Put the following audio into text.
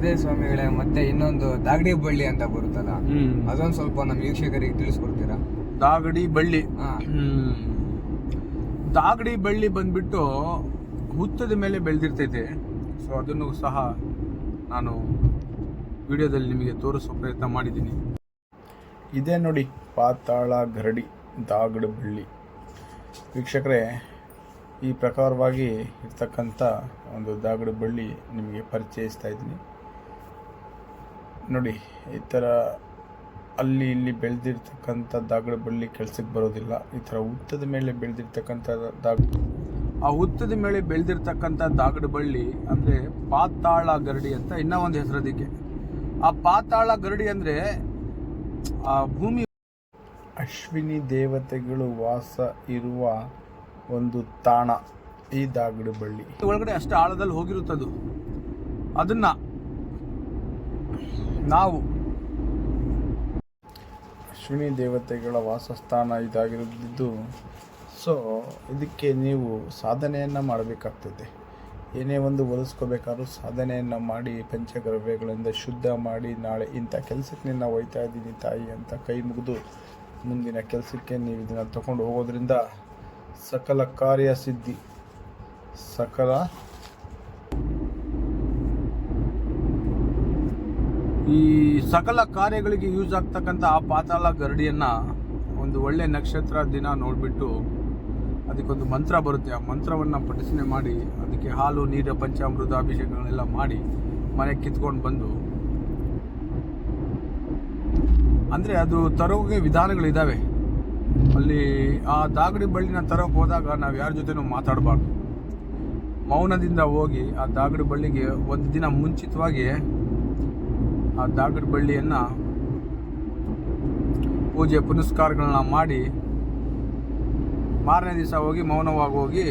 ಅದೇ ಸ್ವಾಮಿಗಳೇ ಮತ್ತೆ ಇನ್ನೊಂದು ದಾಗಡಿ ಬಳ್ಳಿ ಅಂತ ಬರುತ್ತಲ್ಲ ಅದೊಂದು ಸ್ವಲ್ಪ ನಮ್ಮ ವೀಕ್ಷಕರಿಗೆ ತಿಳಿಸ್ಕೊಡ್ತೀರಾ? ದಾಗಡಿ ಬಳ್ಳಿ. ದಾಗಡಿ ಬಳ್ಳಿ ಬಂದ್ಬಿಟ್ಟು ಹುತ್ತದ ಮೇಲೆ ಬೆಳೆದಿರ್ತೈತೆ. ಸೊ ಅದನ್ನು ಸಹ ನಾನು ವಿಡಿಯೋದಲ್ಲಿ ನಿಮಗೆ ತೋರಿಸೋ ಪ್ರಯತ್ನ ಮಾಡಿದ್ದೀನಿ. ಇದೇ ನೋಡಿ ಪಾತಾಳ ಗರಡಿ ದಾಗಡ ಬಳ್ಳಿ. ವೀಕ್ಷಕರೇ ಈ ಪ್ರಕಾರವಾಗಿ ಇರ್ತಕ್ಕಂಥ ಒಂದು ದಾಗಡ ಬಳ್ಳಿ ನಿಮಗೆ ಪರಿಚಯಿಸ್ತಾ ಇದ್ದೀನಿ. ನೋಡಿ, ಈ ಥರ ಅಲ್ಲಿ ಇಲ್ಲಿ ಬೆಳೆದಿರ್ತಕ್ಕಂಥ ದಾಗಡ ಬಳ್ಳಿ ಕೆಲಸಕ್ಕೆ ಬರೋದಿಲ್ಲ. ಈ ಥರ ಉತ್ತದ ಮೇಲೆ ಬೆಳೆದಿರ್ತಕ್ಕಂಥ ದಾಗ, ಆ ಹುತ್ತದ ಮೇಲೆ ಬೆಳೆದಿರ್ತಕ್ಕಂಥ ದಾಗಡ ಬಳ್ಳಿ ಅಂದರೆ ಪಾತಾಳ ಗರಡಿ ಅಂತ ಇನ್ನೂ ಒಂದು ಹೆಸರು ಅದಕ್ಕೆ. ಆ ಪಾತಾಳ ಗರಡಿ ಅಂದರೆ ಆ ಭೂಮಿ ಅಶ್ವಿನಿ ದೇವತೆಗಳು ವಾಸ ಇರುವ ಒಂದು ತಾಣ ಈ ದಾಗಡ ಬಳ್ಳಿ. ಒಳಗಡೆ ಅಷ್ಟು ಆಳದಲ್ಲಿ ಹೋಗಿರುತ್ತದು. ಅದನ್ನ ನಾವು. ಅಶ್ವಿನಿ ದೇವತೆಗಳ ವಾಸಸ್ಥಾನ ಇದಾಗಿರುತ್ತಿದ್ದು, ಸೊ ಇದಕ್ಕೆ ನೀವು ಸಾಧನೆಯನ್ನು ಮಾಡಬೇಕಾಗ್ತದೆ. ಏನೇ ಒಂದು ಒಲಿಸ್ಕೋಬೇಕಾದ್ರೂ ಸಾಧನೆಯನ್ನು ಮಾಡಿ ಪಂಚಗ್ರವ್ಯಗಳಿಂದ ಶುದ್ಧ ಮಾಡಿ, ನಾಳೆ ಇಂಥ ಕೆಲಸಕ್ಕೆ ನಿನ್ನ ಒಯ್ತಾ ಇದ್ದೀನಿ ತಾಯಿ ಅಂತ ಕೈ ಮುಗಿದು ಮುಂದಿನ ಕೆಲಸಕ್ಕೆ ನೀವು ಇದನ್ನು ತಗೊಂಡು ಹೋಗೋದ್ರಿಂದ ಸಕಲ ಕಾರ್ಯ ಸಿದ್ಧಿ ಸಕಲ ಈ ಸಕಲ ಕಾರ್ಯಗಳಿಗೆ ಯೂಸ್ ಆಗ್ತಕ್ಕಂಥ ಆ ಪಾತಾಳ ಗರಡಿಯನ್ನು ಒಂದು ಒಳ್ಳೆ ನಕ್ಷತ್ರ ದಿನ ನೋಡಿಬಿಟ್ಟು ಅದಕ್ಕೊಂದು ಮಂತ್ರ ಬರುತ್ತೆ. ಆ ಮಂತ್ರವನ್ನು ಪಠಿಸಣೆ ಮಾಡಿ, ಅದಕ್ಕೆ ಹಾಲು, ನೀರು, ಪಂಚಾಮೃತ ಅಭಿಷೇಕಗಳೆಲ್ಲ ಮಾಡಿ ಮನೆಗೆ ಕಿತ್ಕೊಂಡು ಬಂದು, ಅಂದರೆ ಅದು ತರೋಗೆ ವಿಧಾನಗಳಿದ್ದಾವೆ ಅಲ್ಲಿ ಆ ದಾಗಡಿ ಬಳ್ಳಿನ ತರೋಕೆ ಹೋದಾಗ ನಾವು ಯಾರ ಜೊತೆನೂ ಮಾತಾಡಬಾರ್ದು. ಮೌನದಿಂದ ಹೋಗಿ ಆ ದಾಗಡಿ ಬಳ್ಳಿಗೆ ಒಂದು ದಿನ ಮುಂಚಿತವಾಗಿ ಆ ದಾಗಡ ಬಳ್ಳಿಯನ್ನು ಪೂಜೆ ಪುನಸ್ಕಾರಗಳನ್ನ ಮಾಡಿ ಮಾರನೇ ದಿವಸ ಹೋಗಿ ಮೌನವಾಗಿ ಹೋಗಿ